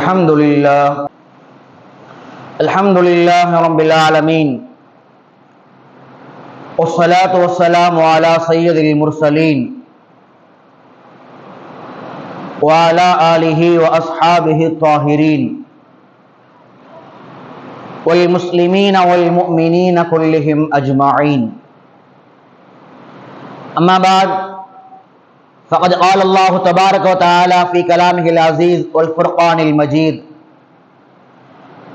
الحمد لله الحمد لله رب العالمين. والصلاة والسلام على سيد المرسلين. وعلى آله وأصحابه الطاهرين. والمسلمين والمؤمنين كلهم أجمعين. أما بعد فقد قال الله تبارك وتعالى في كلامه العزيز والفرقان المجيد.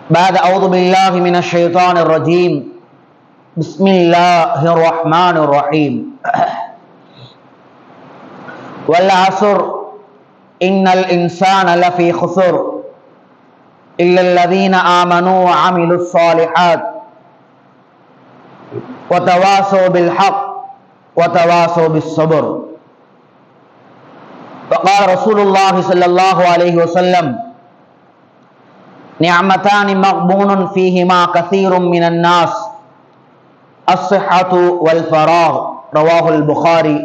بعد أعوذ بالله من الشيطان الرجيم. بسم الله الرحمن الرحيم. والعصر. إن الإنسان لفي خسر. إلا الذين آمنوا وعملوا الصالحات. وتواصوا بالحق. وتواصوا بالصبر. وقال رسول الله صلى الله عليه وسلم نعمتان مغبون فيهما كثير من الناس الصحة والفراغ رواه البخاري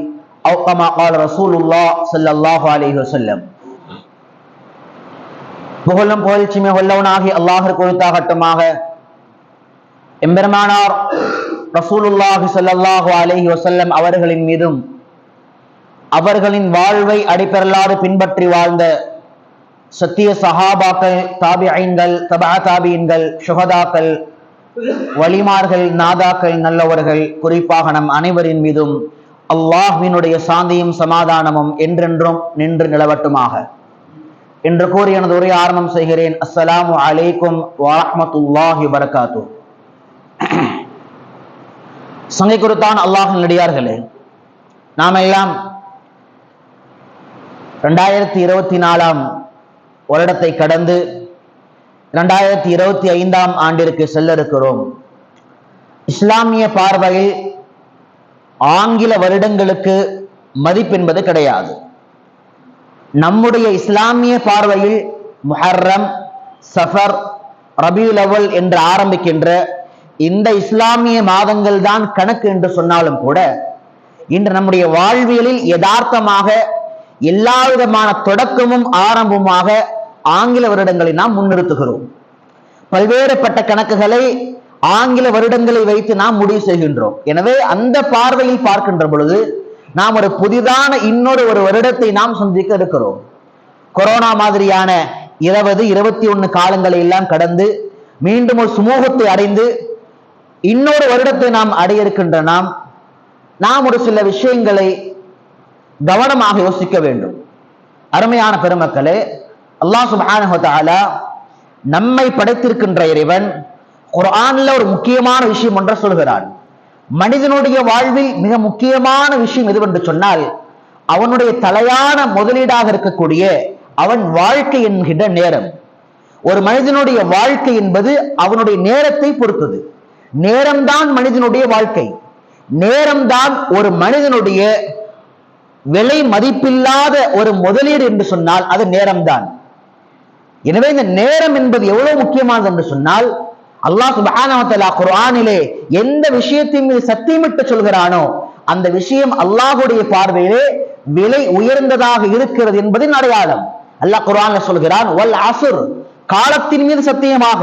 أو كما قال رسول الله صلى الله عليه وسلم புகழும் புகழ்ச்சிமை உள்ளவனாகி அல்லாஹர் குறித்தாகட்டுமாக எம்பெருமானார் ரசூலுல்லாஹி ஸல்லல்லாஹு அலைஹி வஸல்லம் அவர்களின் மீதும் அவர்களின் வாழ்வை அடிப்பெறலாறு பின்பற்றி வாழ்ந்த சத்திய சஹாபாக்கள் தாபிஐன்கள் தபா தாபியன்கள் சுகதாக்கள் வலிமார்கள் நாதாக்கள் நல்லவர்கள் குறிப்பாக நம் அனைவரின் மீதும் அல்லாஹ்வினுடைய சாந்தியும் சமாதானமும் என்றென்றும் நின்று நிலவட்டுமாக. என்று கூறி எனது உரை ஆரம்பம் செய்கிறேன். அஸ்ஸலாமு அலைக்கும் வரமத்துல்லாஹி வரகாத்து சங்கை குறித்தான் அல்லாஹின் நடிகார்களே நாம் எல்லாம் ரெண்டாயிரத்தி இருபத்தி நாலாம் வருடத்தை கடந்து ரெண்டாயிரத்தி இருபத்தி ஐந்தாம் ஆண்டிற்கு செல்ல இருக்கிறோம் இஸ்லாமிய பார்வையில் ஆங்கில வருடங்களுக்கு மதிப்பென்பது கிடையாது. நம்முடைய இஸ்லாமிய பார்வையில் முஹர்ரம் சஃபர் ரபியுல் லெவல் என்று ஆரம்பிக்கின்ற இந்த இஸ்லாமிய மாதங்கள் தான் கணக்கு என்று சொன்னாலும் கூட இன்று நம்முடைய வாழ்வியலில் யதார்த்தமாக எல்லா விதமான தொடக்கமும் ஆரம்பமாக ஆங்கில வருடங்களை நாம் முன்னிறுத்துகிறோம். பல்வேறுபட்ட கணக்குகளை ஆங்கில வருடங்களை வைத்து நாம் முடிவு செய்கின்றோம். எனவே அந்த பார்வையில் பார்க்கின்ற பொழுது நாம் ஒரு புதிதான இன்னொரு ஒரு வருடத்தை நாம் சந்திக்க இருக்கிறோம். கொரோனா மாதிரியான இருபது இருபத்தி ஒன்று காலங்களை எல்லாம் கடந்து மீண்டும் ஒரு சுமூகத்தை அடைந்து இன்னொரு வருடத்தை நாம் அடைய இருக்கின்ற நாம் நாம் ஒரு சில விஷயங்களை கவனமாக யோசிக்க வேண்டும். அருமையான பெருமக்களே அல்லாஹ் சுபான நம்மை படைத்திருக்கின்ற இறைவன் குர்ஆன்ல ஒரு முக்கியமான விஷயம் ஒன்றை சொல்கிறான். மனிதனுடைய வாழ்வில் மிக முக்கியமான விஷயம் எதுவென்று சொன்னால் அவனுடைய தலையான முதலீடாக இருக்கக்கூடிய அவன் வாழ்க்கை என்கின்ற நேரம். ஒரு மனிதனுடைய வாழ்க்கை என்பது அவனுடைய நேரத்தை பொறுத்தது. நேரம்தான் மனிதனுடைய வாழ்க்கை. நேரம்தான் ஒரு மனிதனுடைய விலை மதிப்பில்லாத ஒரு முதலீடு என்று சொன்னால் அது நேரம்தான். எனவே இந்த நேரம் என்பது எவ்வளவு முக்கியமானது என்று சொன்னால் அல்லாஹ் சுப்ஹானஹு குர்ஆனிலே எந்த விஷயத்தையும் மீது சத்தியமிட்டு சொல்கிறானோ அந்த விஷயம் அல்லாஹுடைய பார்வையிலே விலை உயர்ந்ததாக இருக்கிறது என்பதின் அடையாளம். அல்லாஹ் குர்ஆன்ல சொல்கிறான் வல் அசுர் காலத்தின் மீது சத்தியமாக.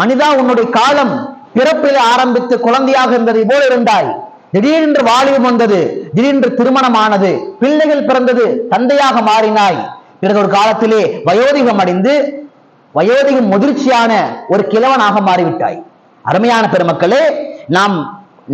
மனிதா உன்னுடைய காலம் பிறப்பில் ஆரம்பித்து குழந்தையாக இருந்ததை போல இருந்தாய். திடீரென்று வாலிபம் வந்தது திடீரென்று திருமணமானது பிள்ளைகள் பிறந்தது தந்தையாக மாறினாய். பிறகு ஒரு காலத்திலே வயோதிகம் அடைந்து வயோதிகம் முதிர்ச்சியான ஒரு கிழவனாக மாறிவிட்டாய். அருமையான பெருமக்களே நாம்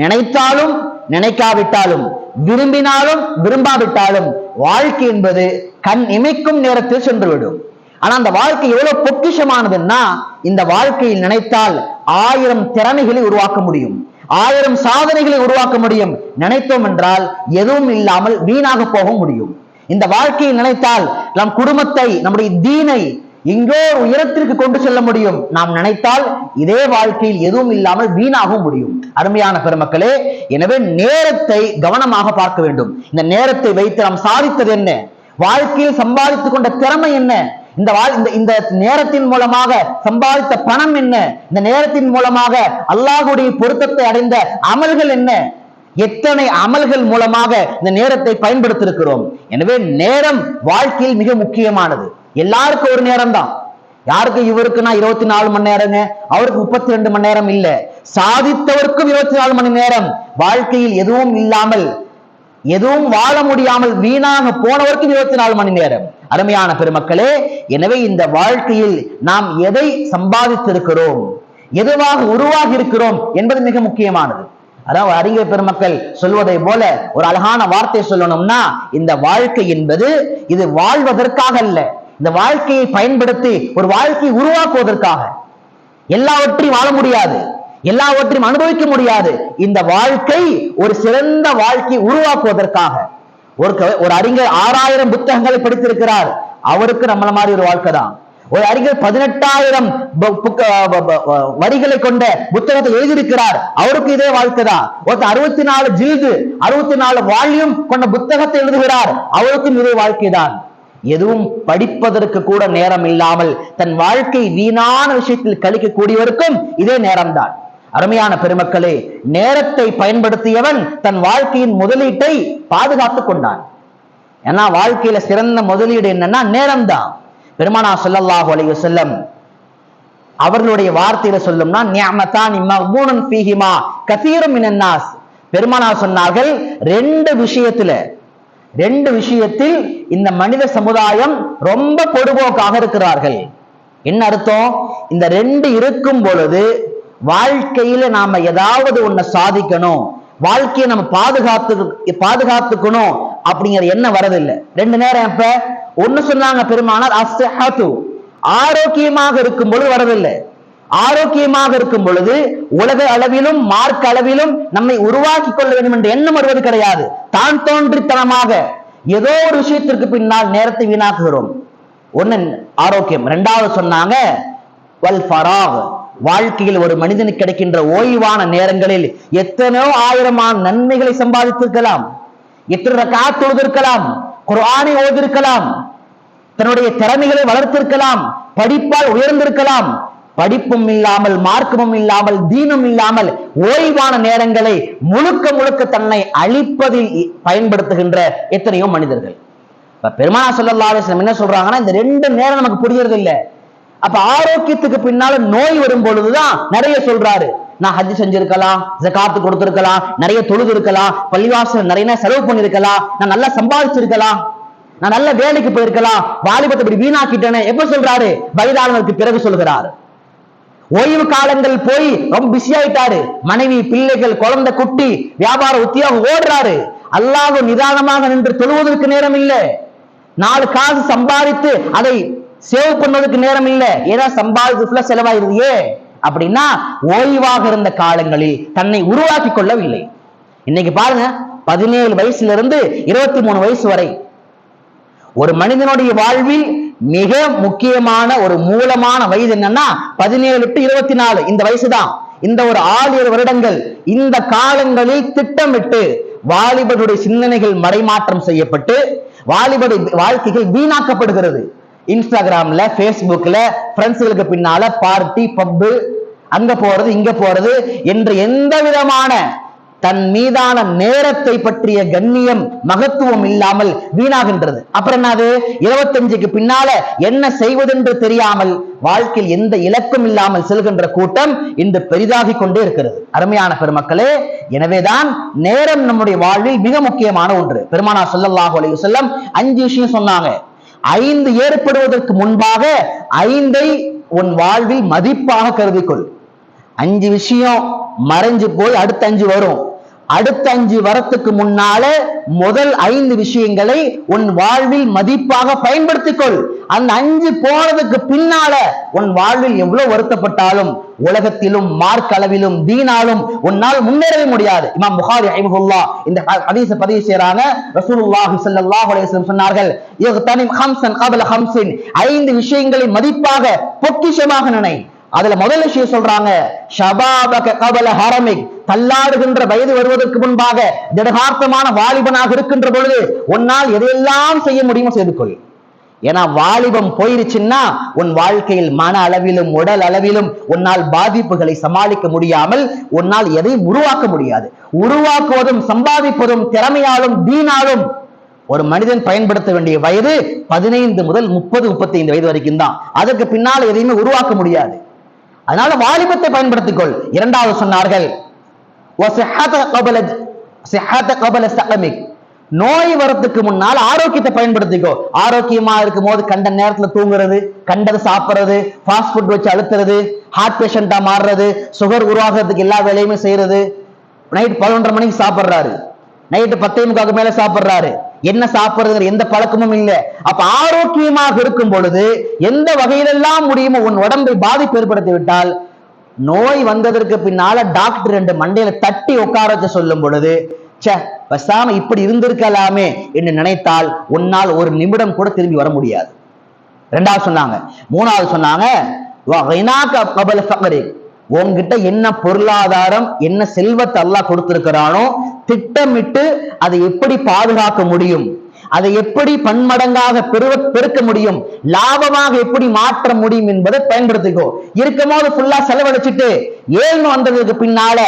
நினைத்தாலும் நினைக்காவிட்டாலும் விரும்பினாலும் விரும்பாவிட்டாலும் வாழ்க்கை என்பது கண் இமைக்கும் நேரத்தில் சென்றுவிடும். ஆனா அந்த வாழ்க்கை எவ்வளவு பொக்கிஷமானதுன்னா இந்த வாழ்க்கையில் நினைத்தால் ஆயிரம் திறமைகளை உருவாக்க முடியும். ஆயிரம் சாதனைகளை உருவாக்க முடியும். நினைத்தோம் என்றால் எதுவும் இல்லாமல் வீணாக போக முடியும். இந்த வாழ்க்கையில் நினைத்தால் நம் குடும்பத்தை நம்முடைய தீனை எங்கோ உயரத்திற்கு கொண்டு செல்ல முடியும். நாம் நினைத்தால் இதே வாழ்க்கையில் எதுவும் இல்லாமல் வீணாகவும் முடியும். அருமையான பெருமக்களே எனவே நேரத்தை கவனமாக பார்க்க வேண்டும். இந்த நேரத்தை வைத்து நாம் சாதித்தது என்ன? வாழ்க்கையில் சம்பாதித்துக் கொண்ட திறமை என்ன? இந்த வாழ் இந்த இந்த நேரத்தின் மூலமாக சம்பாதித்த பணம் என்ன? இந்த நேரத்தின் மூலமாக அல்லாஹுடைய பொருத்தத்தை அடைந்த அமல்கள் என்ன? எத்தனை அமல்கள் மூலமாக இந்த நேரத்தை பயன்படுத்தியிருக்கிறோம் எனவே நேரம் வாழ்க்கையில் மிக முக்கியமானது. எல்லாருக்கும் ஒரு நேரம் தான் யாருக்கு இவருக்குன்னா இருபத்தி நாலு மணி நேரங்க? அவருக்கு முப்பத்தி ரெண்டு மணி நேரம் இல்ல. சாதித்தவருக்கும் இருபத்தி நாலு மணி நேரம். வாழ்க்கையில் எதுவும் இல்லாமல் எதுவும் வாழ முடியாமல் வீணாக போனவருக்கும் இருபத்தி நாலு மணி நேரம். அருமையான பெருமக்களே எனவே இந்த வாழ்க்கையில் நாம் எதை சம்பாதித்திருக்கிறோம்? எதுவாக உருவாகி இருக்கிறோம் என்பது மிக முக்கியமானது. அதாவது அறிஞர் பெருமக்கள் சொல்வதை போல ஒரு அழகான வார்த்தை சொல்லணும்னா இந்த வாழ்க்கை என்பது இது வாழ்வதற்காக அல்ல. இந்த வாழ்க்கையை பயன்படுத்தி ஒரு வாழ்க்கையை உருவாக்குவதற்காக. எல்லாவற்றையும் வாழ முடியாது. எல்லாவற்றையும் அனுபவிக்க முடியாது. இந்த வாழ்க்கை ஒரு சிறந்த வாழ்க்கையை உருவாக்குவதற்காக. ஒரு ஒரு அறிஞர் ஆறாயிரம் புத்தகங்களை படித்திருக்கிறார். அவருக்கு நம்மள மாதிரி ஒரு வாழ்க்கை தான். ஒரு அறிஞர் பதினெட்டாயிரம் வரிகளை கொண்ட புத்தகத்தை எழுதியிருக்கிறார். அவருக்கு இதே வாழ்க்கை தான். ஒருத்தர் அறுபத்தி நாலு ஜில்து அறுபத்தி நாலு வால்யூம் கொண்ட புத்தகத்தை எழுதுகிறார். அவருக்கும் இதே வாழ்க்கை தான். எதுவும் படிப்பதற்கு கூட நேரம் இல்லாமல் தன் வாழ்க்கை வீணான விஷயத்தில் கழிக்கக்கூடியவருக்கும் இதே நேரம்தான் அருமையான பெருமக்களே நேரத்தை பயன்படுத்தியவன் தன் வாழ்க்கையின் முதலீட்டை பாதுகாத்து கொண்டான். ஏன்னா வாழ்க்கையில சிறந்த முதலீடு என்னன்னா நேரம்தான். பெருமானா சொல்லல்லாஹு அலைஹி செல்லம் அவர்களுடைய வார்த்தையில சொல்லும்னா நியமத்தான் மக்பூனன் ஃபீஹிமா கதீரும் மினன் நாஸ் பெருமானா சொன்னார்கள் ரெண்டு விஷயத்துல ரெண்டு விஷயத்தில் இந்த மனித சமுதாயம் ரொம்ப பொடுபோக்காக இருக்கிறார்கள். என்ன அர்த்தம்? இந்த ரெண்டு இருக்கும் பொழுது வாழ்க்கையில நாம ஏதாவது ஒண்ண சாதிக்கணும். வாழ்க்கையை நம்ம பாதுகாத்து பாதுகாத்துக்கணும் அப்படிங்கிற எண்ணம் வரதில்லை. ரெண்டு நேரம் இப்ப ஒண்ணு சொன்னாங்க பெருமானார் அஸ்ஹத்து ஆரோக்கியமாக இருக்கும் பொழுது வரதில்லை. ஆரோக்கியமாக இருக்கும் பொழுது உலக அளவிலும் மார்க் அளவிலும் நம்மை உருவாக்கி கொள்ள வேண்டும் என்ற எண்ணம் வருவது கிடையாது. தான் தோன்றித்தனமாக. ஏதோ ஒரு விஷயத்திற்கு பின்னால் நேரத்தை வீணாக்குகிறோம். ஒன்னு ஆரோக்கியம். ரெண்டாவது சொன்னாங்க வல் ஃபராக் வாழ்க்கையில் ஒரு மனிதனுக்கு கிடைக்கின்ற ஓய்வான நேரங்களில் எத்தனையோ ஆயிரமான நன்மைகளை சம்பாதித்திருக்கலாம். எத்தனை ரக்காத் தொழுதிருக்கலாம் குர்ஆனை ஓதிருக்கலாம் தன்னுடைய திறமைகளை வளர்த்திருக்கலாம் படிப்பால் உயர்ந்திருக்கலாம். படிப்பும் இல்லாமல் மார்க்கமும் இல்லாமல் தீனும் இல்லாமல் ஓய்வான நேரங்களை முழுக்க முழுக்க தன்னை அழிப்பதில் பயன்படுத்துகின்ற எத்தனையோ மனிதர்கள். இப்ப பெருமானா சொல்லல்லாவே என்ன சொல்றாங்கன்னா இந்த ரெண்டு நேரம் நமக்கு புரியறது இல்ல அப்ப ஆரோக்கியத்துக்கு பின்னால நோய் வரும் பொழுதுதான் நிறைய சொல்றாரு. நான் ஹஜ் செஞ்சிருக்கலாம் ஜகாத்து கொடுத்திருக்கலாம் நிறைய தொழுது இருக்கலாம் பள்ளிவாசல் நிறைய செலவு பண்ணிருக்கலாம் நான் நல்லா சம்பாதிச்சிருக்கலாம் நான் நல்ல வேலைக்கு போயிருக்கலாம் வாலிபத்தை இப்படி வீணாக்கிட்டேன்னு எப்ப சொல்றாரு? வயதானவருக்கு பிறகு சொல்கிறார். ஓய்வு காலங்கள் போய் ரொம்ப பிஸி ஆயிட்டாரு. மனைவி பிள்ளைகள் குழந்தை குட்டி வியாபார உத்தியோகம் ஓடுறாரு. அல்லாஹ் நிதானமாக நின்று தொழுவதற்கு நேரம் இல்லை. நாலு காசு சம்பாதித்து அதை சேவ் பண்ணதுக்கு நேரம் இல்லை. ஏன்னா சம்பாதித்து ஃபுல்லா செலவாயிருது அப்படின்னா ஓய்வாக இருந்த காலங்களில் தன்னை உருவாக்கி கொள்ளவில்லை. இன்னைக்கு பாருங்க பதினேழு வயசுல இருந்து இருபத்தி மூணு வயசு வரை. ஒரு மனிதனுடைய வாழ்வில் மிக முக்கியமான ஒரு மூலமான வயது என்னன்னா பதினேழு டு இருபத்தி நாலு இந்த வயசுதான். இந்த ஒரு ஆறு ஏழு வருடங்கள். இந்த காலங்களில் திட்டமிட்டு வாலிபருடைய சிந்தனைகள் மறைமாற்றம் செய்யப்பட்டு வாலிபருடைய வாழ்க்கைகள் வீணாக்கப்படுகிறது. இன்ஸ்டாகிராம்ல ஃபேஸ்புக்ல ஃப்ரெண்ட்ஸுகளுக்கு பின்னால பார்ட்டி பப்பு அங்க போறது இங்க போறது என்று எந்த விதமான தன் மீதான நேரத்தை பற்றிய கண்ணியம் மகத்துவம் இல்லாமல் வீணாகின்றது. அப்புறம் என்னது? இருபத்தஞ்சுக்கு பின்னால என்ன செய்வதென்று தெரியாமல் வாழ்க்கையில் எந்த இலக்கும் இல்லாமல் செல்கின்ற கூட்டம் இன்று பெரிதாகிக் கொண்டே இருக்கிறது. அருமையான பெருமக்களே எனவேதான் நேரம் நம்முடைய வாழ்வில் மிக முக்கியமான ஒன்று. பெருமானா சொல்லல்லாஹு அலைஹி அஞ்சு விஷயம் சொன்னாங்க. ஐந்து ஏற்படுவதற்கு முன்பாக ஐந்தை உன் வாழ்வில் மதிப்பாக கருதிக்கொள். அஞ்சு விஷயம் மறைஞ்சு போய் அடுத்த அஞ்சு வரும். அடுத்த அஞ்சு வரத்துக்கு முன்னால முதல் ஐந்து விஷயங்களை உன் வாழ்வில் மதிப்பாக பயன்படுத்திக்கொள். அந்த அஞ்சு போனதுக்கு பின்னால உன் வாழ்வில் எவ்வளவு வருத்தப்பட்டாலும் உலகத்திலும் மார்க் அளவிலும் தீனாலும் உன்னால் முன்னேறவே முடியாது. இமாம் புகாரி ரஹிமஹுல்லா இந்த ஹதீஸ பதிவு செய்யறாங்க ரசூலுல்லாஹி ஸல்லல்லாஹு அலைஹி வஸல்லம் சொன்னார்கள் இக்தனிம் ஹம்சன் கபல ஹம்சின் ஐந்து விஷயங்களை மதிப்பாக பொக்கிஷமாக நினை. அதுல முதல் விஷயம் சொல்றாங்க ஷபாபக கபல ஹரமிக். தள்ளாடுகின்ற வயது வருவதற்கு முன்பாக திடகார்த்தமான வாலிபனாக இருக்கின்ற பொழுது உன்னால் எதையெல்லாம் செய்ய முடியுமோ செய்து கொள். ஏன்னா வாலிபம் போயிருச்சுன்னா உன் வாழ்க்கையில் மன அளவிலும் உடல் அளவிலும் உன்னால் பாதிப்புகளை சமாளிக்க முடியாமல் உன்னால் எதையும் உருவாக்க முடியாது. உருவாக்குவதும் சம்பாதிப்பதும் திறமையாலும் தீனாலும் ஒரு மனிதன் பயன்படுத்த வேண்டிய வயது பதினைந்து முதல் முப்பது முப்பத்தி ஐந்து வயது வரைக்கும் தான். அதற்கு பின்னால் எதையுமே உருவாக்க முடியாது. அதனால வாலிபத்தை பயன்படுத்திக்கொள். இரண்டாவது சொன்னார்கள் நோய் வரத்துக்கு முன்னால் ஆரோக்கியத்தை பயன்படுத்திக்கோ. ஆரோக்கியமா இருக்கும் போது கண்ட நேரத்துல தூங்குறது கண்டது சாப்பிடுறது ஃபாஸ்ட் ஃபுட் வச்சு அழுத்துறது ஹார்ட் பேஷண்டா மாறுறது சுகர் உருவாகிறதுக்கு எல்லா வேலையுமே செய்யறது நைட் பதினொன்றரை மணிக்கு சாப்பிடுறாரு. நைட்டு பத்தே முக்காக்கு மேல சாப்பிடுறாரு. என்ன சாப்பிட்றதுங்கிற எந்த பழக்கமும் இல்லை. அப்ப ஆரோக்கியமாக இருக்கும் பொழுது எந்த வகையிலெல்லாம் முடியுமோ உன் உடம்பை பாதிப்பு ஏற்படுத்தி விட்டால் நோய் வந்ததற்கு பின்னால டாக்டர் ரெண்டு மண்டையில தட்டி உட்கார வச்சு சொல்லும் பொழுது சே பசாம இப்படி இருந்திருக்கலாமே என்று நினைத்தால் உன்னால் ஒரு நிமிடம் கூட திரும்பி வர முடியாது. ரெண்டாவது சொன்னாங்க. மூணாவது சொன்னாங்க உங்ககிட்ட உன்கிட்ட என்ன பொருளாதாரம் என்ன செல்வத்தை அல்லாஹ் கொடுத்திருக்கிறானோ திட்டமிட்டு அதை எப்படி பாதுகாக்க முடியும் அதை எப்படி பன்மடங்காக பெருவ பெருக்க முடியும் லாபமாக எப்படி மாற்ற முடியும் என்பதை பயன்படுத்திக்கோ. இருக்கும் போது ஃபுல்லா செலவழிச்சிட்டு ஏழ்னு வந்ததுக்கு பின்னால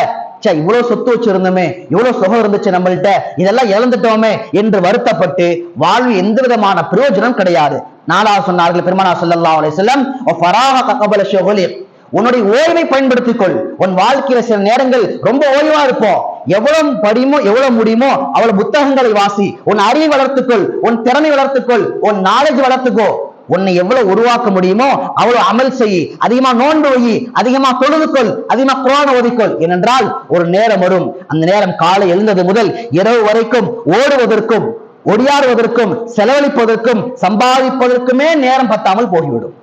ச்சே இவ்வளவு சொத்து வச்சிருந்தோமே இவ்வளவு சுகம் இருந்துச்சு நம்மள்ட்ட இதெல்லாம் இழந்துட்டோமே என்று வருத்தப்பட்டு வாழ்வு எந்த விதமான பிரயோஜனம் கிடையாது. நாலாவது சொன்னார்கள் பெருமானா ஸல்லல்லாஹு அலிசல்லம் வஸல்லம் உன்னுடைய ஓய்வை பயன்படுத்திக்கொள். உன் வாழ்க்கையில சில நேரங்கள் ரொம்ப ஓய்வா இருப்போம் எவ்வளவு படியுமோ எவ்வளவு முடியுமோ அவ்வளவு புத்தகங்களை வாசி. உன் அறிவை வளர்த்துக்கொள். உன் திறனை வளர்த்துக்கொள். உன் நாலேஜ் வளர்த்துக்கோ. உன்னை எவ்வளவு உருவாக்க முடியுமோ அவ்வளவு அமல் செய். அதிகமா நோன்பு வை. அதிகமா தொழுதுக்கொள் அதிகமா குரான ஒதுக்கொள் ஏனென்றால் ஒரு நேரம் வரும். அந்த நேரம் காலை எழுந்தது முதல் இரவு வரைக்கும் ஓடுவதற்கும் ஒடியாடுவதற்கும் செலவழிப்பதற்கும் சம்பாதிப்பதற்குமே நேரம் பத்தாமல் போகிவிடும்.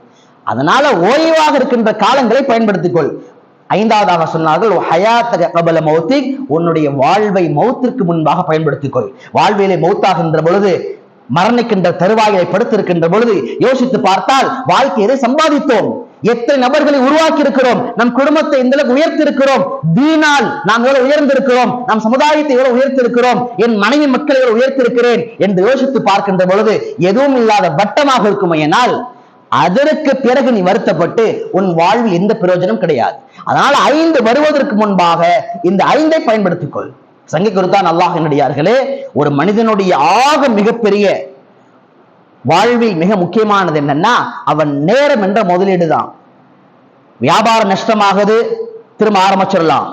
அதனால ஓய்வாக இருக்கின்ற காலங்களை பயன்படுத்திக்கொள். ஐந்தாவதாக சொன்னார்கள் ஹயாத்தக கபல மௌத்திக். உன்னுடைய வாழ்வை மௌத்திற்கு முன்பாக பயன்படுத்திக்கொள். வாழ்விலே மௌத்தாகின்ற பொழுது மரணிக்கின்ற தருவாயை படுத்திருக்கின்ற பொழுது யோசித்து பார்த்தால் வாழ்க்கையை சம்பாதித்தோம்? எத்தனை நபர்களை உருவாக்கி இருக்கிறோம் நம் குடும்பத்தை இந்த அளவுக்கு உயர்த்திருக்கிறோம் தீனால் நாம் எவ்வளவு உயர்ந்திருக்கிறோம்? நம் சமுதாயத்தை எவ்வளவு உயர்த்திருக்கிறோம் என் மனைவி மக்களை எவ்வளவு உயர்த்திருக்கிறேன் என்று யோசித்து பார்க்கின்ற பொழுது எதுவும் இல்லாத வட்டமாக இருக்குமையினால் அதற்கு பிறகு நீ வருத்தப்பட்டு உன் வாழ்வில் எந்த பிரயோஜனம் கிடையாது. அதனால் ஐந்து வருவதற்கு முன்பாக இந்த ஐந்தை பயன்படுத்திக் கொள் சங்கி குருத்தான் அல்லாஹ் என்னடியார்களே ஒரு மனிதனுடைய ஆக மிகப்பெரிய வாழ்வில் மிக முக்கியமானது என்னன்னா அவன் நேரம் என்ற முதலீடு தான் வியாபாரம் நஷ்டமாகுது திரும்ப ஆரம்பிச்சிடலாம்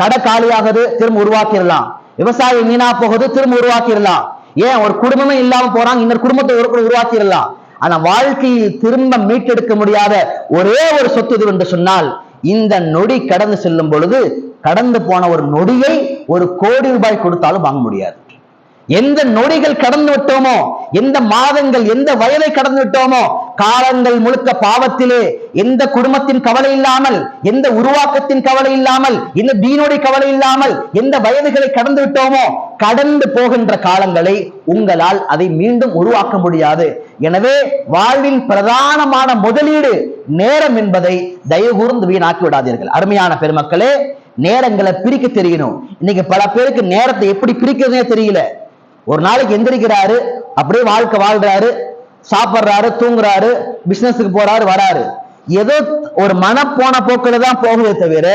கடை காலியாகுது திரும்ப உருவாக்கிடலாம். விவசாயம் வீணா போகுது திரும்ப உருவாக்கிடலாம். ஏன்? ஒரு குடும்பமே இல்லாம போறாங்க இன்னொரு குடும்பத்தை ஒரு உருவாக்கிடலாம். ஆனா வாழ்க்கையில் திரும்ப மீட்டெடுக்க முடியாத ஒரே ஒரு சொத்து இது என்று சொன்னால் இந்த நொடி கடந்து செல்லும் பொழுது கடந்து போன ஒரு நொடியை ஒரு கோடி ரூபாய் கொடுத்தாலும் வாங்க முடியாது. எந்த நொடிகள் கடந்து விட்டோமோ எந்த மாதங்கள் எந்த வயதை கடந்து விட்டோமோ காலங்கள் முழுக்க பாவத்திலே எந்த குடும்பத்தின் கவலை இல்லாமல் எந்த உருவாக்கத்தின் கவலை இல்லாமல் எந்த தீனுடைய கவலை இல்லாமல் எந்த வயதுகளை கடந்து விட்டோமோ கடந்து போகின்ற காலங்களை உங்களால் அதை மீண்டும் உருவாக்க முடியாது. எனவே வாழ்வின் பிரதானமான முதலீடு நேரம் என்பதை தயவு கூர்ந்து வீணாக்கி விடாதீர்கள். அருமையான பெருமக்களே நேரங்களை பிரிக்க தெரியணும். இன்னைக்கு பல பேருக்கு நேரத்தை எப்படி பிரிக்கிறதுனே தெரியல. ஒரு நாளைக்கு எந்திரிக்கிறாரு அப்படியே வாழ்க்கை வாழ்றாரு சாப்பிட்றாரு தூங்குறாரு பிசினஸுக்கு போறாரு வராரு. ஏதோ ஒரு மன போன போக்கில் தான் போகுதே தவிர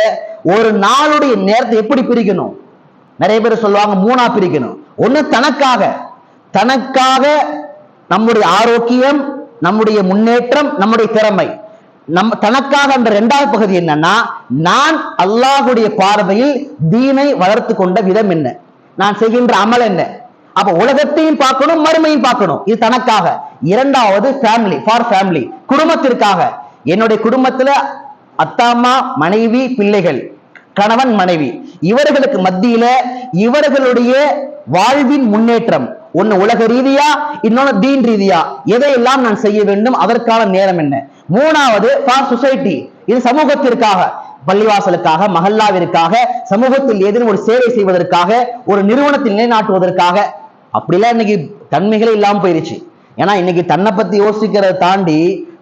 ஒரு நாளுடைய நேரத்தை எப்படி பிரிக்கணும்? நிறைய பேர் சொல்லுவாங்க மூணா பிரிக்கணும். ஒன்று தனக்காக. தனக்காக நம்முடைய ஆரோக்கியம் நம்முடைய முன்னேற்றம் நம்முடைய திறமை. நம் தனக்காக அந்த இரண்டாவது பகுதி என்னன்னா நான் அல்லாஹுடைய பார்வையில் தீனை வளர்த்து கொண்ட விதம் என்ன? நான் செய்கின்ற அமல் என்ன? அப்ப உலகத்தையும் பார்க்கணும் மறுமையும் பார்க்கணும். இது தனக்காக. இரண்டாவது ஃபேமிலி ஃபார் ஃபேமிலி குடும்பத்திற்காக. என்னுடைய குடும்பத்துல அத்தாமா மனைவி பிள்ளைகள் கணவன் மனைவி. இவர்களுக்கு மத்தியில இவர்களுடைய வாழ்வின் முன்னேற்றம். ஒண்ணு உலக ரீதியா இன்னொன்னு தீன் ரீதியா. எதையெல்லாம் நான் செய்ய வேண்டும் அதற்கான நேரம் என்ன? மூணாவது ஃபார் சொசைட்டி இது சமூகத்திற்காக பள்ளிவாசலுக்காக மஹல்லாவிற்காக சமூகத்தில் ஏதேனும் ஒரு சேவை செய்வதற்காக ஒரு நிறுவனத்தை நிலைநாட்டுவதற்காக. அப்படிலாம் இன்னைக்கு தன்மைகளே இல்லாமல் போயிருச்சு. ஏன்னா இன்னைக்கு தன்னை பத்தி யோசிக்கிறத தாண்டி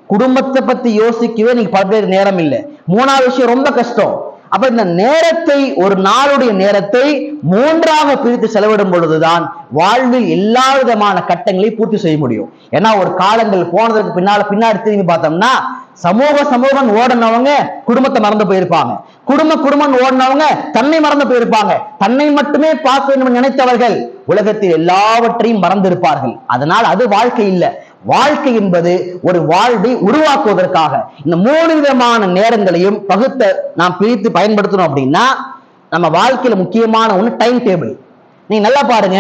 குடும்பத்தை பத்தி யோசிக்கவே இன்னைக்கு பல பேர் நேரம் இல்லை. மூணாவது விஷயம் ரொம்ப கஷ்டம். அப்ப இந்த நேரத்தை ஒரு நாளுடைய நேரத்தை மூன்றாக பிரித்து செலவிடும் பொழுதுதான் வாழ்வில் எல்லா விதமான கட்டங்களை பூர்த்தி செய்ய முடியும். ஏன்னா ஒரு காலங்கள் போனதற்கு பின்னால பின்னாடி திரும்பி பார்த்தோம்னா சமூக சமூகம் ஓடினவங்க குடும்பத்தை மறந்து போயிருப்பாங்க. குடும்ப குடும்பம் ஓடினவங்க தன்னை மறந்து போயிருப்பாங்க. தன்னை மட்டுமே பார்க்க வேண்டும் என்று நினைத்தவர்கள் உலகத்தில் எல்லாவற்றையும் மறந்திருப்பார்கள். அதனால் அது வாழ்க்கை இல்லை. வாழ்க்கை என்பது ஒரு வாழ்வை உருவாக்குவதற்காக. இந்த மூணு விதமான நேரங்களையும் பகுத்த நாம் பிரித்து பயன்படுத்தணும் அப்படின்னா நம்ம வாழ்க்கையில முக்கியமான ஒண்ணு டைம் டேபிள் நீங்க நல்லா பாருங்க.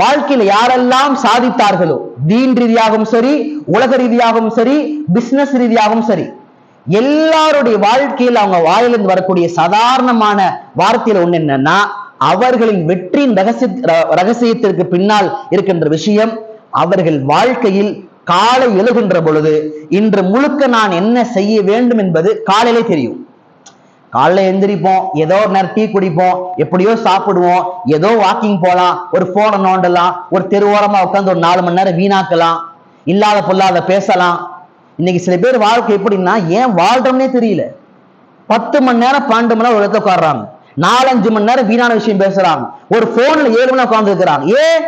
வாழ்க்கையில யாரெல்லாம் சாதித்தார்களோ தீன் ரீதியாகவும் சரி உலக ரீதியாகவும் சரி பிசினஸ் ரீதியாகவும் சரி எல்லாருடைய வாழ்க்கையில் அவங்க வாயிலிருந்து வரக்கூடிய சாதாரணமான வார்த்தையில ஒண்ணு என்னன்னா அவர்களின் வெற்றியின் ரகசிய ரகசியத்திற்கு பின்னால் இருக்கின்ற விஷயம் அவர்கள் வாழ்க்கையில் காலை எழுகின்ற பொழுது இன்று முழுக்க நான் என்ன செய்ய வேண்டும் என்பது காலையிலே தெரியும். காலைல எந்திரிப்போம் ஏதோ ஒரு நேரம் டீ குடிப்போம் எப்படியோ சாப்பிடுவோம் ஏதோ வாக்கிங் போலாம் ஒரு போனை நோண்டலாம் ஒரு தெருவோரமா உட்காந்து ஒரு நாலு மணி நேரம் வீணாக்கலாம் இல்லாத பொல்லாத பேசலாம். இன்னைக்கு சில பேர் வாழ்க்கை எப்படின்னா ஏன் வாழ்றோம்னே தெரியல. பத்து மணி நேரம் பன்னெண்டு மணி நேரம் ஒரு இடத்துல உட்காடுறாங்க நாலஞ்சு மணி நேரம் வீணான விஷயம் பேசுறாங்க. ஒரு போன்ல ஏழு மணி நேரம் உட்கார்ந்து இருக்கிறாங்க ஏன்?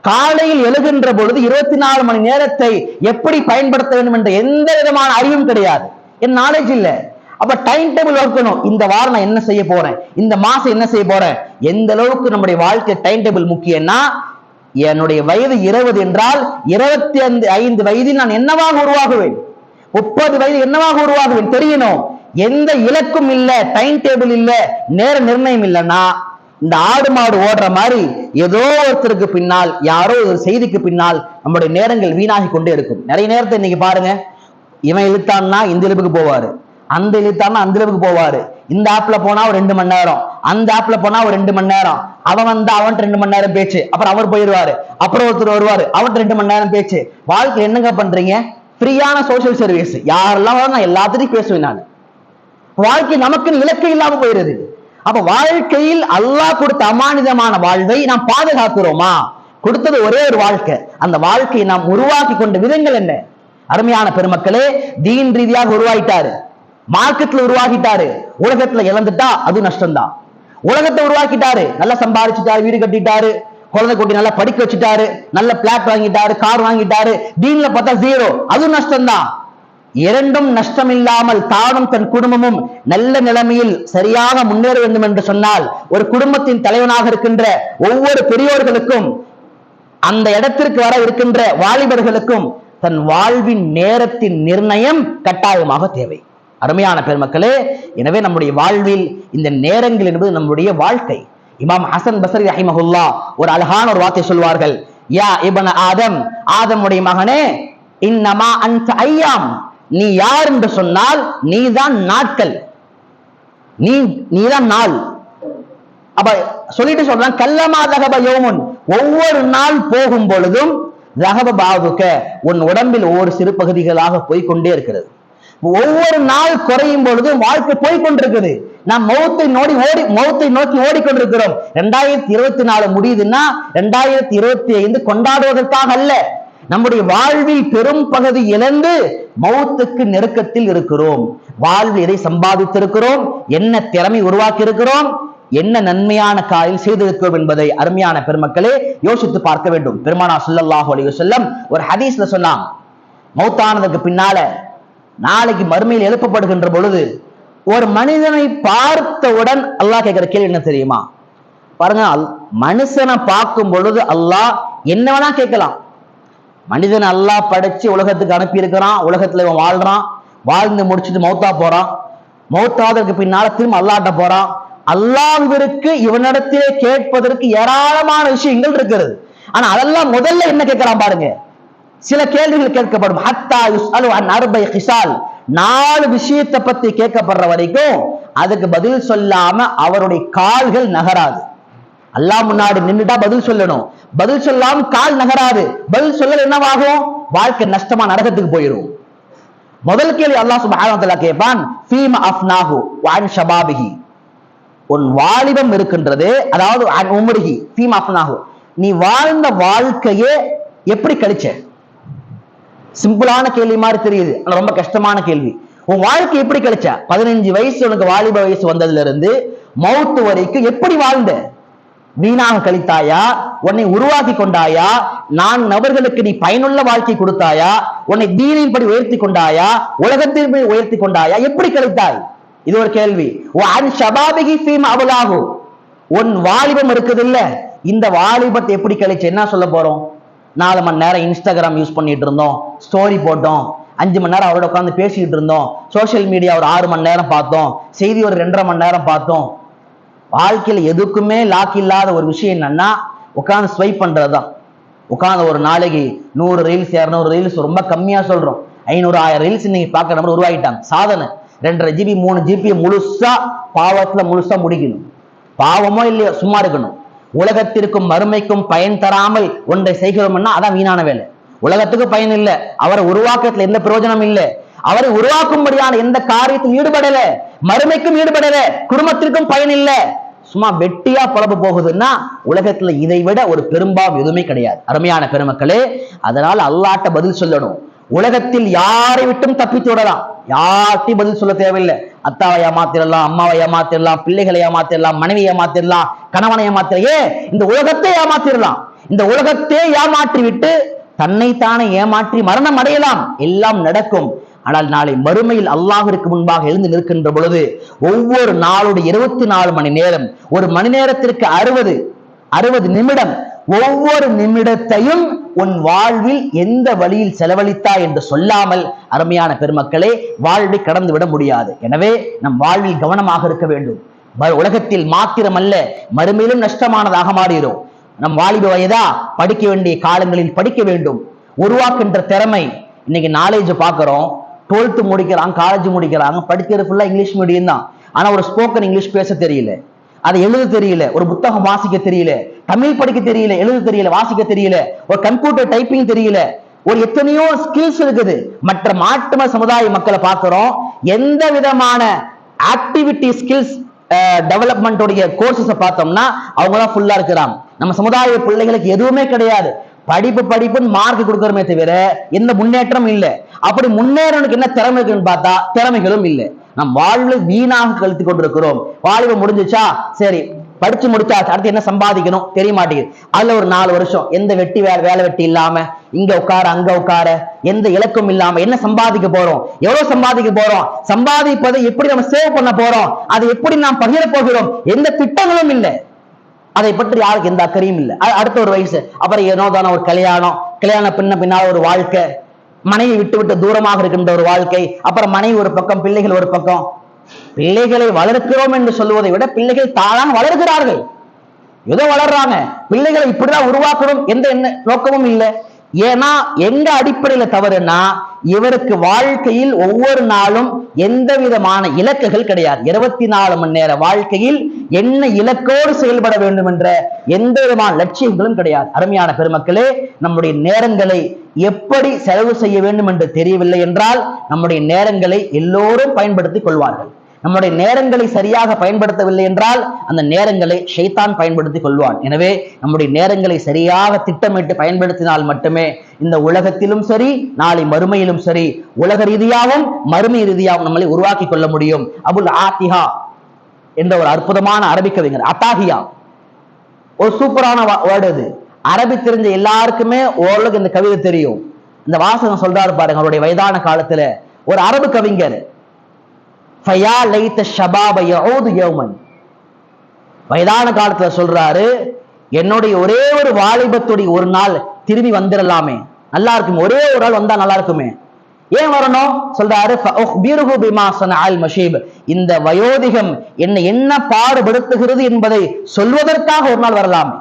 காலையில் எழுகின்ற பொழுது இருபத்தி நாலு மணி நேரத்தை எப்படி பயன்படுத்த வேண்டும் என்ற எந்த விதமான அறிவும் கிடையாது. என் நாலேஜ் இல்ல. அப்ப டைம் டேபிள் வகுக்கணும் இந்த வாரம் நான் என்ன செய்ய போறேன்? இந்த மாசம் என்ன செய்ய போறேன்? எந்த அளவுக்கு நம்முடைய வாழ்க்கை டைம் டேபிள் முக்கியம்னா என்னுடைய வயது இருபது என்றால் இருபத்தி ஐந்து ஐந்து வயதில் நான் என்னவாக உருவாகுவேன்? முப்பது வயது என்னவாக உருவாகுவேன்? தெரியணும். எந்த இலக்கும் இல்ல டைம் டேபிள் இல்ல நேர நிர்ணயம் இல்லைன்னா இந்த ஆடு மாடு ஓடுற மாதிரி ஏதோ ஒருத்தருக்கு பின்னால் யாரோ ஒரு செய்திக்கு பின்னால் நம்முடைய நேரங்கள் வீணாகி கொண்டே இருக்கும். நிறைய நேரத்தை இன்னைக்கு பாருங்க. இவன் இழுத்தான்னா இந்த இழுப்புக்கு போவாரு. அந்த இழுத்தான்னா அந்த இழுப்புக்கு போவாரு. இந்த ஆப்ல போனா ஒரு ரெண்டு மணி நேரம். அந்த ஆப்ல போனா ஒரு ரெண்டு மணி நேரம். அவன் வந்தா அவன் ரெண்டு மணி நேரம் பேச்சு. அப்புறம் அவர் போயிடுவாரு அப்புறம் ஒருத்தர் வருவாரு. அவன் ரெண்டு மணி நேரம் பேச்சு. வாழ்க்கை என்னங்க பண்றீங்க? ஃப்ரீயான சோசியல் சர்வீஸ் யாரெல்லாம் நான் எல்லாத்தையும் பேசுவேன் நான். வாழ்க்கை நமக்குன்னு இலக்கு இல்லாம போயிருது. அப்ப வாழ்க்கையில் அல்லாஹ் கொடுத்த அமானிதமான வாழ்வை நாம் பாதுகாக்கிறோமா? கொடுத்தது ஒரே ஒரு வாழ்க்கை. அந்த வாழ்க்கையை நாம் உருவாக்கி கொண்ட விதங்கள் என்ன? அருமையான பெருமக்களே தீன் ரீதியாக உருவாகிட்டாரு. மார்க்கெட்ல உருவாக்கிட்டாரு உலகத்துல இழந்துட்டா அது நஷ்டம்தான். உலகத்தை உருவாக்கிட்டாரு. நல்லா சம்பாதிச்சுட்டாரு வீடு கட்டிட்டாரு குழந்தை குட்டி நல்லா படிக்க வச்சுட்டாரு நல்ல பிளாட் வாங்கிட்டாரு கார் வாங்கிட்டாரு தீன்ல பார்த்தா ஜீரோ அது நஷ்டம்தான். இரண்டும் நஷ்டமில்லாமல் தானும் தன் குடும்பமும் நல்ல நிலைமையில் சரியாக முன்னேற வேண்டும் என்று சொன்னால் ஒரு குடும்பத்தின் தலைவனாக இருக்கின்ற ஒவ்வொரு பெரியோர்களுக்கும் அந்த இடத்திற்கு வர இருக்கின்ற வாலிபர்களுக்கும் தன் வாழ்வின் நேரத்தின் நிர்ணயம் கட்டாயமாக தேவை. அருமையான பெருமக்களே எனவே நம்முடைய வாழ்வில் இந்த நேரங்கள் என்பது நம்முடைய வாழ்க்கை. இமாம் ஹசன் பசரி ரஹிமஹுல்லா ஒரு அழகான ஒரு வார்த்தை சொல்வார்கள் யா இபன ஆதம் ஆதமுடைய மகனே இன்னமா அந்த ஐயாம். நீ யார் என்று சொன்னால் நீதான் நாட்கள். நீ நீதான் நாள். அப்ப சொல்லிட்டு சொல்றான் கல்லமா தகப யோமுன். ஒவ்வொரு நாள் போகும் பொழுதும் ரகப பாவுக்க உன் உடம்பில் ஒவ்வொரு சிறு பகுதிகளாக போய்கொண்டே இருக்கிறது. ஒவ்வொரு நாள் குறையும் பொழுது வாழ்க்கை போய்கொண்டிருக்குது. நாம் மௌத்தை நோடி ஓடி மௌத்தை நோக்கி ஓடிக்கொண்டிருக்கிறோம். ரெண்டாயிரத்தி இருபத்தி நாலு முடியுதுன்னா ரெண்டாயிரத்தி இருபத்தி ஐந்து கொண்டாடுவதற்காக அல்ல. நம்முடைய வாழ்வில் பெரும் பகுதி இழந்து மௌத்துக்கு நெருக்கத்தில் இருக்கிறோம். வாழ்வில் எதை சம்பாதித்திருக்கிறோம்? என்ன திறமை உருவாக்கி இருக்கிறோம் என்ன நன்மையான காரில் செய்திருக்கிறோம் என்பதை அருமையான பெருமக்களே யோசித்து பார்க்க வேண்டும். பெருமானா ஸல்லல்லாஹு அலைய வஸல்லம் ஒரு ஹதீஸ்ல சொன்னாங்க மௌத்தானதுக்கு பின்னால நாளைக்கு மறுமையில் எழுப்பப்படுகின்ற பொழுது ஒரு மனிதனை பார்த்தவுடன் அல்லாஹ் கேட்கிற கேள்வி என்ன தெரியுமா? பாருங்க மனுஷனை பார்க்கும் பொழுது அல்லாஹ் என்ன வேணா கேட்கலாம். மனிதன் நல்லா படைச்சு உலகத்துக்கு அனுப்பியிருக்கிறான். உலகத்துல இவன் வாழ்றான். வாழ்ந்து முடிச்சுட்டு மௌத்தா போறான். மௌத்தாதற்கு பின்னால திரும்ப அல்லாட்ட போறான். அல்லாவிற்கு இவனிடத்திலே கேட்பதற்கு ஏராளமான விஷயங்கள் இருக்கிறது. ஆனா அதெல்லாம் முதல்ல என்ன கேட்கிறான் பாருங்க. சில கேள்விகள் கேட்கப்படும். ஹத்தா யுஸ்அலு அன் அர்பை ஹிசால். நாலு விஷயத்தை பத்தி கேட்கப்படுற வரைக்கும் அதுக்கு பதில் சொல்லாம அவருடைய கால்கள் நகராது. அல்லா முன்னாடி நின்னுட்டா பதில் சொல்லணும். பதில் சொல்லாம கால் நகராது. பதில் சொல்லல என்னவாகும்? வாழ்க்கை நஷ்டமா நரகத்துக்கு போயிடும் முதல் கேள்வி அல்லாஹ் சுப்ஹானஹு கேட்பான் ஃபீம அஃப்னாஹு வ ஷபாபிஹி. உன் வாலிபம் இருக்கின்றது அதாவது அன் ஃபீம் ஃபீம அஃப்னாஹு. நீ வாழ்ந்த வாழ்க்கையே எப்படி கழிச்ச? சிம்பிளான கேள்வி மாதிரி தெரியுது. ஆனா ரொம்ப கஷ்டமான கேள்வி. உன் வாழ்க்கை எப்படி கழிச்ச? பதினஞ்சு வயசு உனக்கு வாலிப வயசு வந்ததுல இருந்து மௌத்து வரைக்கும் எப்படி வாழ்ந்த? வீணாக கழித்தாயா? உன்னை உருவாக்கி கொண்டாயா? நான் நபர்களுக்கு நீ பயனுள்ள வாழ்க்கை கொடுத்தாயா? உன்னை தீனின் படி உயர்த்தி கொண்டாயா? உலகத்தின் படி உயர்த்தி கொண்டாயா? எப்படி கழித்தாய்? இது ஒரு கேள்வி. அவளாகும் உன் வாலிபம் இருக்குது இல்ல இந்த வாலிபத்தை எப்படி கழிச்சு என்ன சொல்ல போறோம்? நாலு மணி நேரம் இன்ஸ்டாகிராம் யூஸ் பண்ணிட்டு இருந்தோம். ஸ்டோரி போட்டோம். அஞ்சு மணி நேரம் அவரோட உட்காந்து பேசிக்கிட்டு இருந்தோம். சோஷியல் மீடியா ஒரு ஆறு மணி நேரம் பார்த்தோம். செய்தி ஒரு ரெண்டரை மணி நேரம் பார்த்தோம். வாழ்க்கையில எதுக்குமே லாக் இல்லாத ஒரு விஷயம் என்னன்னா உட்காந்து ஸ்வைப் பண்றதுதான். உட்காந்து ஒரு நாளைக்கு நூறு ரீல்ஸ் இரநூறு ரீல்ஸ் ரொம்ப கம்மியா சொல்றோம். ஐநூறு ஆயிரம் ரீல்ஸ் இன்னைக்கு பார்க்குற மாதிரி உருவாகிட்டாங்க. சாதனை. ரெண்டரை ஜிபி மூணு ஜிபி முழுசா பாவத்துல முழுசா முடிக்கணும். பாவமோ இல்லையோ சும்மா இருக்கணும். உலகத்திற்கும் மறுமைக்கும் பயன் தராமல் ஒன்றை செய்கிறோம்னா அதான் வீணான வேலை. உலகத்துக்கு பயன் இல்லை. அவரை உருவாக்கத்துல எந்த பிரயோஜனம் இல்லை. அவரை உருவாக்கும்படியான எந்த காரியத்தில் ஈடுபடல மறுமைக்கும் ஈடுபடல குடும்பத்திற்கும் பயன் இல்லை. சும்மா வெட்டியா பொழப்பு போகுதுன்னா உலகத்துல இதை விட ஒரு பெரும்பாவம் எதுவுமே கிடையாது. அருமையான பெருமக்களே அதனால அல்லாட்ட பதில் சொல்லணும். உலகத்தில் யாரை விட்டும் தப்பித்து விடலாம். யார்ட்டையும் பதில் சொல்ல தேவையில்லை. அத்தாவை ஏமாத்திரலாம் அம்மாவை ஏமாத்திரலாம் பிள்ளைகளை ஏமாத்திரலாம் மனைவி ஏமாத்திரலாம் கணவனை ஏமாத்திரையே இந்த உலகத்தை ஏமாத்திரலாம் இந்த உலகத்தை ஏமாற்றி விட்டு தன்னைத்தானே ஏமாற்றி மரணம் அடையலாம். எல்லாம் நடக்கும். ஆனால் நாளை மறுமையில் அல்லாஹிற்கு முன்பாக எழுந்து நிற்கின்ற பொழுது ஒவ்வொரு நாளுடைய இருபத்தி நாலு மணி நேரம் ஒரு மணி நேரத்திற்கு அறுபது அறுபது நிமிடம் ஒவ்வொரு நிமிடத்தையும் உன் வாழ்வில் எந்த வழியில் செலவழித்தா என்று சொல்லாமல் அருமையான பெருமக்களே வாழ்வை கடந்து விட முடியாது. எனவே நம் வாழ்வில் கவனமாக இருக்க வேண்டும். உலகத்தில் மாத்திரமல்ல மறுமையிலும் நஷ்டமானதாக மாறுகிறோம் நம் வாலிப வயதா படிக்க வேண்டிய காலங்களில் படிக்க வேண்டும். உருவாக்கின்ற திறமை இன்னைக்கு நாலேஜ் பார்க்கிறோம். டுவெல்த்து முடிக்கிறாங்க காலேஜ் முடிக்கிறாங்க படிக்கிறது ஃபுல்லாக இங்கிலீஷ் மீடியம் தான். ஆனால் ஒரு ஸ்போக்கன் இங்கிலீஷ் பேச தெரியல. அதை எழுத தெரியல. ஒரு புத்தகம் வாசிக்க தெரியல. தமிழ் படிக்க தெரியல. எழுத தெரியல. வாசிக்க தெரியல. ஒரு கம்ப்யூட்டர் டைப்பிங் தெரியல. ஒரு எத்தனையோ ஸ்கில்ஸ் இருக்குது. மற்ற மாற்றும சமுதாய மக்களை பார்க்கிறோம். எந்த விதமான ஆக்டிவிட்டி ஸ்கில்ஸ் டெவலப்மெண்ட்டோடைய கோர்சஸை பார்த்தோம்னா அவங்க தான் ஃபுல்லா இருக்கிறாங்க. நம்ம சமுதாய பிள்ளைகளுக்கு எதுவுமே கிடையாது. படிப்பு படிப்புன்னு மார்க் கொடுக்கறமே தவிர எந்த முன்னேற்றம் இல்லை. அப்படி முன்னேறனுக்கு என்ன திறமை இருக்குன்னு பார்த்தா திறமைகளும் இல்லை. நம் வாழ்வில் வீணாக கழித்து கொண்டிருக்கிறோம். வாழ்வு முடிஞ்சுச்சா? சரி. படிச்சு முடிச்சா அடுத்து என்ன சம்பாதிக்கணும்? தெரிய மாட்டேங்குது. அதுல ஒரு நாலு வருஷம். எந்த வெட்டி வேலை வேலை வெட்டி இல்லாம இங்க உட்கார அங்க உட்கார எந்த இலக்கும் இல்லாம என்ன சம்பாதிக்க போறோம்? எவ்வளவு சம்பாதிக்க போறோம்? சம்பாதிப்பதை எப்படி நம்ம சேவ் பண்ண போறோம்? அதை எப்படி நாம் பகிர போகிறோம்? எந்த திட்டங்களும் இல்லை. அதை பற்றி யாருக்கு எந்த அக்கறையும் இல்லை. அடுத்த ஒரு வயசு அப்புறம் ஏனோ தானே ஒரு கல்யாணம். கல்யாணம் பின்ன பின்னால் ஒரு வாழ்க்கை. மனைவி விட்டு விட்டு தூரமாக இருக்கின்ற ஒரு வாழ்க்கை. அப்புறம் மனைவி ஒரு பக்கம் பிள்ளைகள் ஒரு பக்கம். பிள்ளைகளை வளர்க்கிறோம் என்று சொல்லுவதை விட பிள்ளைகள் தானாக வளர்கிறார்கள். ஏதோ வளர்றாங்க. பிள்ளைகளை இப்படிதான் உருவாக்கணும் எந்த என்ன நோக்கமும் இல்லை. ஏன்னா எங்க அடிப்படையில தவறுனா இவருக்கு வாழ்க்கையில் ஒவ்வொரு நாளும் எந்த விதமான இலக்குகள் கிடையாது. இருபத்தி நாலு மணி நேர வாழ்க்கையில் என்ன இலக்கோடு செயல்பட வேண்டும் என்ற எந்த விதமான லட்சியங்களும் கிடையாது. அருமையான பெருமக்களே நம்முடைய நேரங்களை எப்படி செலவு செய்ய வேண்டும் என்று தெரியவில்லை என்றால் நம்முடைய நேரங்களை எல்லோரும் பயன்படுத்திக் கொள்வார்கள். நம்முடைய நேரங்களை சரியாக பயன்படுத்தவில்லை என்றால் அந்த நேரங்களை ஷைத்தான் பயன்படுத்தி கொள்வான். எனவே நம்முடைய நேரங்களை சரியாக திட்டமிட்டு பயன்படுத்தினால் மட்டுமே இந்த உலகத்திலும் சரி நாளை மறுமையிலும் சரி உலக ரீதியாகவும் மறுமை ரீதியாகவும் நம்மளை உருவாக்கி கொள்ள முடியும். அபுல் ஆத்திஹா என்ற ஒரு அற்புதமான அரபிக் கவிஞர் அத்தாகியா ஒரு சூப்பரான வேர்டு அது. அரபி தெரிஞ்ச எல்லாருக்குமே ஓரளவுக்கு இந்த கவிதை தெரியும். இந்த வாசகம் சொல்றாரு பாருங்க அவருடைய வயதான காலத்துல. ஒரு அரபு கவிஞர் ஃபயா லைத்த ஷபாப யஊது யௌமன். வயதான காலத்துல சொல்றாரு என்னுடைய ஒரே ஒரு வாலிபத்துடைய ஒரு நாள் திரும்பி வந்துடலாமே நல்லா இருக்குமே ஒரே ஒரு நாள் வந்தா நல்லா இருக்குமே. ஏன் வரணும்? சொல்றாரு மஷீப். இந்த வயோதிகம் என்னை என்ன பாடுபடுத்துகிறது என்பதை சொல்வதற்காக ஒரு நாள் வரலாமே.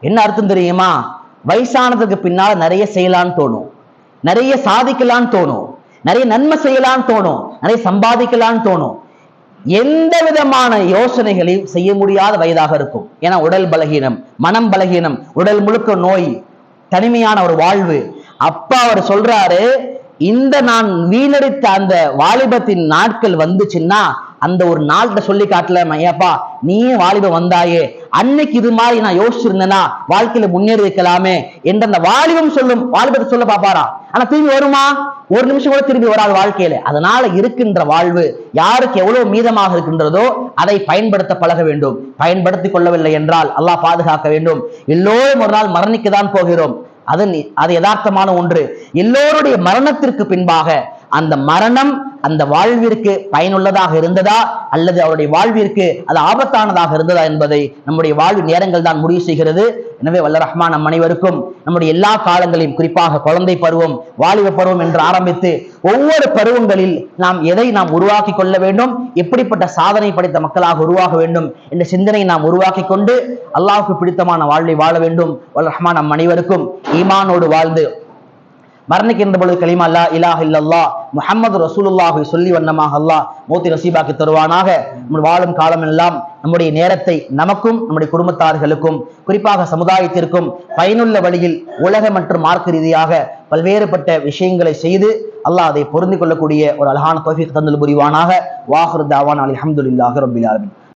என்ன அர்த்தம் தெரியுமா? வயசானதுக்கு பின்னால் நிறைய செய்யலான்னு தோணும். நிறைய சாதிக்கலான்னு தோணும். நிறைய நன்மை செய்யலாம்னு தோணும். நிறைய சம்பாதிக்கலாம்னு தோணும். எந்த விதமான யோசனைகளையும் செய்ய முடியாத வயதாக இருக்கும். ஏன்னா உடல் பலகீனம் மனம் பலகீனம் உடல் முழுக்க நோய் தனிமையான ஒரு வாழ்வு. அப்பா அவர் சொல்றாரு இந்த நான் வீணடித்த அந்த வாலிபத்தின் நாட்கள் வந்துச்சுன்னா அந்த ஒரு நாள்கிட்ட சொல்லி காட்டல ஐயாப்பா நீயே வாலிபம் வந்தாயே. அன்னைக்கு இது மாதிரி நான் யோசிச்சிருந்தேன்னா வாழ்க்கையில முன்னேறி இருக்கலாமே என்ற அந்த வாலிபம் சொல்லும் வாலிபத்தை சொல்ல பாப்பாரா ஆனா திரும்பி வருமா? ஒரு நிமிஷம் கூட திரும்பி வராது வாழ்க்கையில. அதனால இருக்கின்ற வாழ்வு யாருக்கு எவ்வளவு மீதமாக இருக்கின்றதோ அதை பயன்படுத்த பழக வேண்டும். பயன்படுத்திக் கொள்ளவில்லை என்றால் அல்லாஹ் பாதுகாக்க வேண்டும். எல்லோரும் ஒரு நாள் மரணிக்க தான் போகிறோம். அது அது யதார்த்தமான ஒன்று. எல்லோருடைய மரணத்திற்கு பின்பாக அந்த மரணம் அந்த வாழ்விற்கு பயனுள்ளதாக இருந்ததா? அல்லது அவருடைய வாழ்விற்கு அது ஆபத்தானதாக இருந்ததா என்பதை நம்முடைய வாழ்வு நேரங்கள் தான் முடிவு செய்கிறது. எனவே வல்ல ரஹ்மான் நம் அனைவருக்கும் நம்முடைய எல்லா காலங்களையும் குறிப்பாக குழந்தை பருவம் வாலிப பருவம் என்று ஆரம்பித்து ஒவ்வொரு பருவங்களில் நாம் எதை நாம் உருவாக்கி கொள்ள வேண்டும்? எப்படிப்பட்ட சாதனை படைத்த மக்களாக உருவாக வேண்டும் என்ற சிந்தனையை நாம் உருவாக்கி கொண்டு அல்லாஹுக்கு பிடித்தமான வாழ்வை வாழ வேண்டும். வல்ல ரஹ்மான் நம் அனைவருக்கும் ஈமானோடு வாழ்ந்து மரணிக்கின்ற பொழுது கலிமா அல்லா இலாஹ் இல்லல்லா முஹம்மது ரசூலுல்லாஹை சொல்லி வண்ணமாக அல்லாஹ் மூத்தி நசீபாக்கி தருவானாக. நம்ம வாழும் காலம் எல்லாம் நம்முடைய நேரத்தை நமக்கும் நம்முடைய குடும்பத்தார்களுக்கும் குறிப்பாக சமுதாயத்திற்கும் பயனுள்ள வழியில் உலக மற்றும் மார்க்க ரீதியாக பல்வேறுபட்ட விஷயங்களை செய்து அல்லாஹ் அதை பொருந்து கொள்ளக்கூடிய ஒரு அழகான தோஃபிக் தந்தல் புரிவானாக. வாஹர் தாவான் அலி அஹமதுல்லாஹ் ரபில் ஆலமின்.